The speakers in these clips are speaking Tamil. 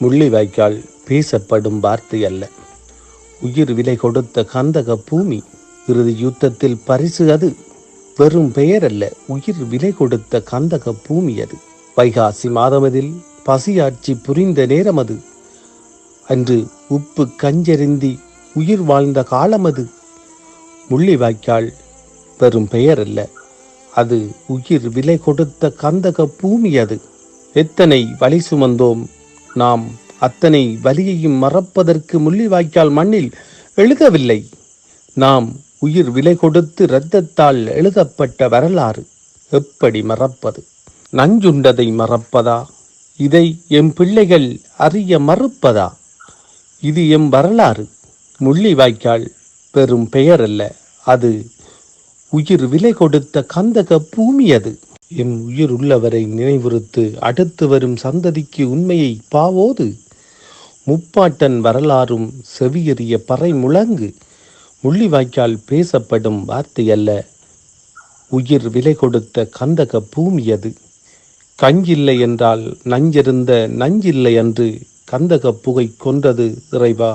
முள்ளிவாய்க்கால் பேசப்படும் வார்த்தை அல்ல. உயிர் விலை கொடுத்த கந்தக பூமி இறுதி யுத்தத்தில் பரிசு அது. வெறும் பெயர் அல்ல உயிர் விலை கொடுத்த கந்தக பூமி அது. வைகாசி மாதமதில் பசியாட்சி புரிந்த நேரம் அது. அன்று உப்பு கஞ்செறிந்தி உயிர் வாழ்ந்த காலம் அது. முள்ளிவாய்க்கால் வெறும் பெயர் அல்ல அது உயிர் விலை கொடுத்த கந்தக பூமி அது. எத்தனை வழி சுமந்தோம் நாம் அத்தனை வலியையும் மறப்பதற்கு முள்ளிவாய்க்கால் மண்ணில் எழுதவில்லை. நாம் உயிர் விலை கொடுத்து இரத்தத்தால் எழுதப்பட்ட வரலாறு எப்படி மறப்பது? நஞ்சுண்டதை மறப்பதா? இதை எம் பிள்ளைகள் அறிய மறுப்பதா? இது எம் வரலாறு. முள்ளிவாய்க்கால் பெரும் பெயர் அல்ல. அது உயிர் விலை கொடுத்த கந்தக பூமி அது. எம் உயிர் உள்ளவரை நினைவுறுத்து அடுத்து வரும் சந்ததிக்கு உண்மையை பாவோது. முப்பாட்டன் வரலாறும் செவியறிய பறை முழங்கு. முள்ளிவாய்க்கால் பேசப்படும் வார்த்தை அல்ல உயிர் விலை கொடுத்த கந்தக பூமி அது. கஞ்சில்லை என்றால் நஞ்சிருந்த நஞ்சில்லை என்று கந்தக புகை கொன்றது இறைவா.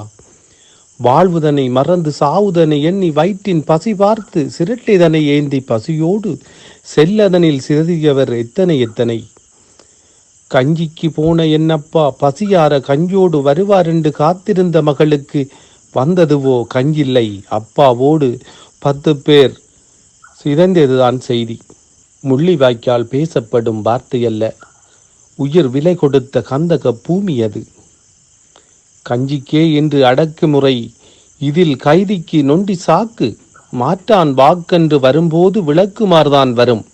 வாழ்வுதனை மறந்து சாவுதனை எண்ணி வயிற்றின் பசி பார்த்து சிரட்டிதனை ஏந்தி பசியோடு செல்லதனில் சிறதியவர் எத்தனை எத்தனை. கஞ்சிக்கு போன என்னப்பா பசியார கஞ்சோடு வருவார் என்று காத்திருந்த மகளுக்கு வந்ததுவோ கஞ்சில்லை. அப்பாவோடு பத்து பேர் சிதைந்ததுதான் செய்தி. முள்ளிவாய்க்கால் பேசப்படும் வார்த்தையல்ல. உயிர் விலை கொடுத்த கந்தக பூமி அது. கஞ்சிக்கே என்று அடக்குமுறை இதில் கைதிக்கு நொண்டி சாக்கு. மாற்றான் வாக்கென்று வரும்போது விளக்குமார்தான் வரும்.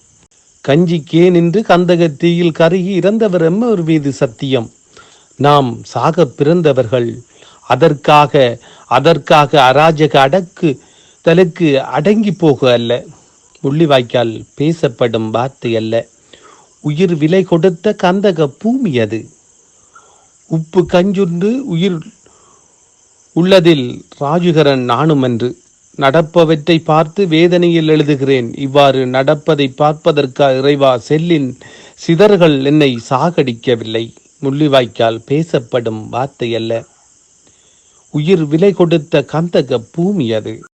கஞ்சிக்கே நின்று கந்தக தீயில் கருகி இறந்தவர் எம்மவர் மீது சத்தியம். நாம் சாக பிறந்தவர்கள். அதற்காக அதற்காக அராஜக அடக்கு தலுக்கு அடங்கி போக அல்ல. முள்ளிவாய்க்கால் பேசப்படும் வார்த்தை அல்ல. உயிர் விலை கொடுத்த கந்தக பூமி அது. உப்பு கஞ்சுண்டு உயிர் உள்ளதில் ராஜுகரன் நானும் என்று நடப்பவற்றை பார்த்து வேதனையில் எழுதுகிறேன். இவ்வாறு நடப்பதை பார்ப்பதற்கா இறைவா? செல்லின் சிதறுகள் என்னை சாகடிக்கவில்லை. முள்ளிவாய்க்கால் பேசப்படும் வார்த்தை அல்ல உயிர் விலை கொடுத்த கந்தக பூமி அது.